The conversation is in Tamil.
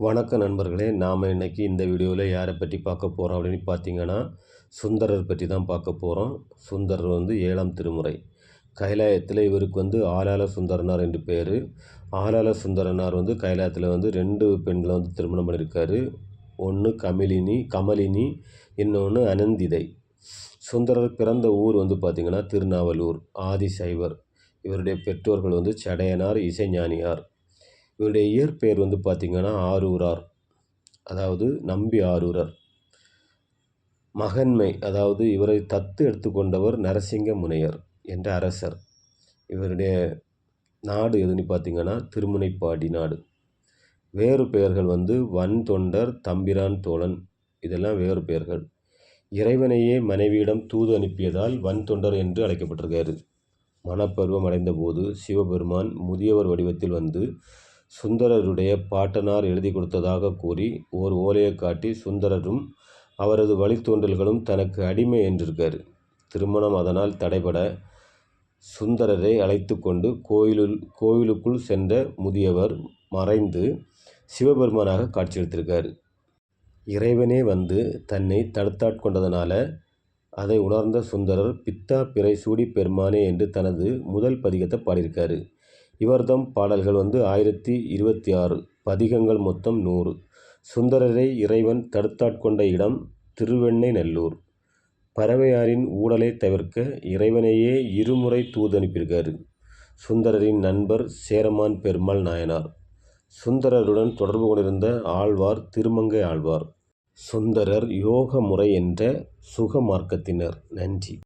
வணக்கம் நண்பர்களே நாம் இன்னைக்கு இந்த வீடியோவில் யாரை பற்றி பார்க்க போகிறோம் அப்படின்னு பார்த்தீங்கன்னா சுந்தரர் பற்றி தான் பார்க்க போகிறோம் சுந்தரர் வந்து ஏழாம் திருமுறை. கைலாயத்தில் இவருக்கு வந்து ஆளாள சுந்தரனார் என்று பேர். ஆலால சுந்தரனார் வந்து கைலாயத்தில் வந்து ரெண்டு பெண்களை வந்து திருமணம் பண்ணியிருக்காரு. ஒன்று கமிலினி கமலினி இன்னொன்று அனந்திதை. சுந்தரர் பிறந்த ஊர் வந்து பார்த்திங்கன்னா திருநாவலூர் ஆதிசைவர். இவருடைய பெற்றோர்கள் வந்து சடையனார் இசைஞானியார். இவருடைய இயற்பெயர் வந்து பார்த்திங்கன்னா ஆரூரார். அதாவது நம்பி ஆரூரர். மகன்மை அதாவது இவரை தத்து எடுத்துக்கொண்டவர் நரசிங்க முனையர் என்ற அரசர். இவருடைய நாடு எதுன்னு பார்த்திங்கன்னா திருமுனைப்பாடி நாடு. வேறு பெயர்கள் வந்து வன் தொண்டர் தம்பிரான் தோழன் இதெல்லாம் வேறு பெயர்கள். இறைவனையே மனைவியிடம் தூது அனுப்பியதால் வன் தொண்டர் என்று அழைக்கப்பட்டிருக்காரு. மனப்பருவம் அடைந்தபோது சிவபெருமான் முதியவர் வடிவத்தில் வந்து சுந்தரருடைய பாட்டனார் எழுதி கொடுத்ததாக கூறி ஓர் ஓலையை காட்டி சுந்தரரும் அவரது வழித்தோன்றல்களும் தனக்கு அடிமை என்றிருக்கார். திருமணம் அதனால் தடைபட சுந்தரரை அழைத்து கொண்டு கோயிலுள் கோயிலுக்குள் சென்ற முதியவர் மறைந்து சிவபெருமானாக காட்சியளித்திருக்கார். இறைவனே வந்து தன்னை தடுத்தாட்கொண்டதனால அதை உணர்ந்த சுந்தரர் பித்தா பிறை சூடி பெருமானே என்று தனது முதல் பதிகத்தை பாடியிருக்காரு. இவர்தம் பாடல்கள் வந்து ஆயிரத்தி இருபத்தி ஆறு பதிகங்கள் மொத்தம் நூறு. சுந்தரரை இறைவன் தடுத்தாட்கொண்ட இடம் திருவெண்ணை நல்லூர். பறவையாரின் ஊடலை தவிர்க்க இறைவனையே இருமுறை தூதனுப்பியிருக்காரு. சுந்தரரின் நண்பர் சேரமான் பெருமாள் நாயனார். சுந்தரருடன் தொடர்பு கொண்டிருந்த ஆழ்வார் திருமங்கை ஆழ்வார். சுந்தரர் யோக முறை என்ற சுக மார்க்கத்தினர் நன்றி.